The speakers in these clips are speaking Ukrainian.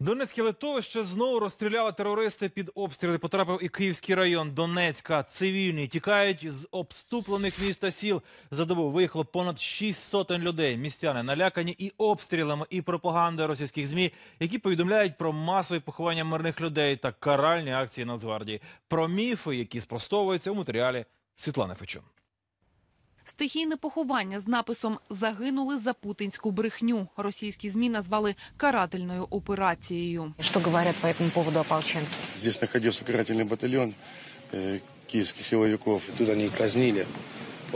Донецьке литовище знову розстріляли терористи під обстріли. Потрапив і Київський район Донецька. Цивільні тікають з обступлених міст та сіл. За добу виїхало понад 6 сотень людей. Містяни налякані і обстрілами, і пропагандою російських змі, які повідомляють про масові поховання мирних людей та каральні акції Нацгвардії. Про міфи, які спростовуються у матеріалі Світлани Фечун. Стихійне поховання з написом «Загинули за путінську брехню». Російські ЗМІ назвали карательною операцією. Что говорят по этому поводу ополченцы? Здесь находился карательный батальон э, киевских силовиков. Тут они казнили,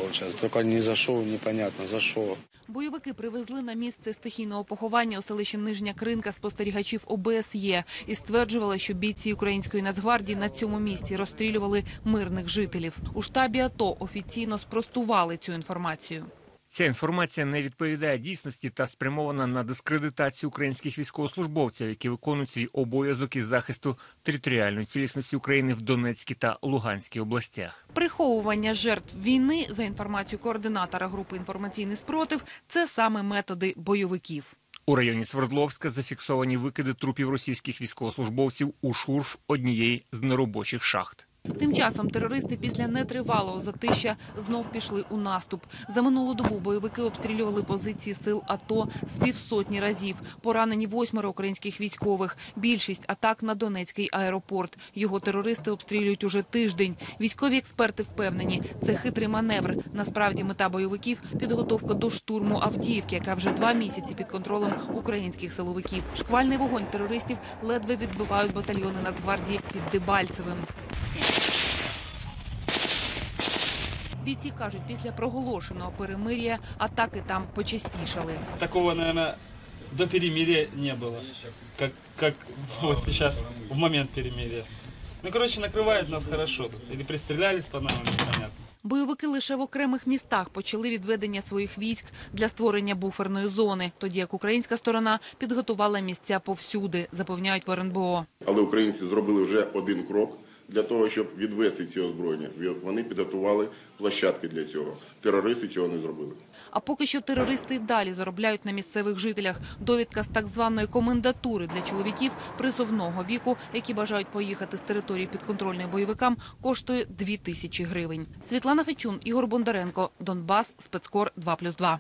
получается. Тільки ні за що, непонятно, за що. Бойовики привезли на місце стихійного поховання у селищі Нижня Кринка спостерігачів ОБСЄ і стверджували, що бійці української нацгвардії на цьому місці розстрілювали мирних жителів. У штабі АТО офіційно спростували цю інформацію. Ця інформація не відповідає дійсності та спрямована на дискредитацію українських військовослужбовців, які виконують свій обов'язок із захисту територіальної цілісності України в Донецькій та Луганській областях. Приховування жертв війни, за інформацією координатора групи інформаційний спротив, це саме методи бойовиків. У районі Свердловська зафіксовані викиди трупів російських військовослужбовців у шурф однієї з неробочих шахт. Тим часом терористи після нетривалого затища знов пішли у наступ. За минулу добу бойовики обстрілювали позиції сил АТО з півсотні разів. Поранені восьмеро українських військових. Більшість атак на Донецький аеропорт. Його терористи обстрілюють уже тиждень. Військові експерти впевнені, це хитрий маневр. Насправді мета бойовиків підготовка до штурму Авдіївки, яка вже два місяці під контролем українських силовиків. Шквальний вогонь терористів ледве відбивають батальйони Нацгвардії під Дебальцевим. Бійці кажуть, після проголошеного перемир'я атаки там почастішали. Такого, наверное, до перемирия не было. Как, как вот сейчас, в момент перемирия. Ну, короче, накрывает нас хорошо тут. Или пристрелялись по нам, непонятно. Бойовики лише в окремих містах почали відведення своїх військ для створення буферної зони, тоді як українська сторона підготувала місця повсюди, запевняють в РНБО. Але українці зробили вже один крок для того, щоб відвести ці озброєння. Вони підготували площадки для цього. Терористи цього не зробили. А поки що терористи й далі заробляють на місцевих жителях. Довідка з так званої комендатури для чоловіків призовного віку, які бажають поїхати з території підконтрольної бойовикам, коштує 2 тисячі гривень. Світлана Фечун, Ігор Бондаренко, Донбас, спецкор 2+,2.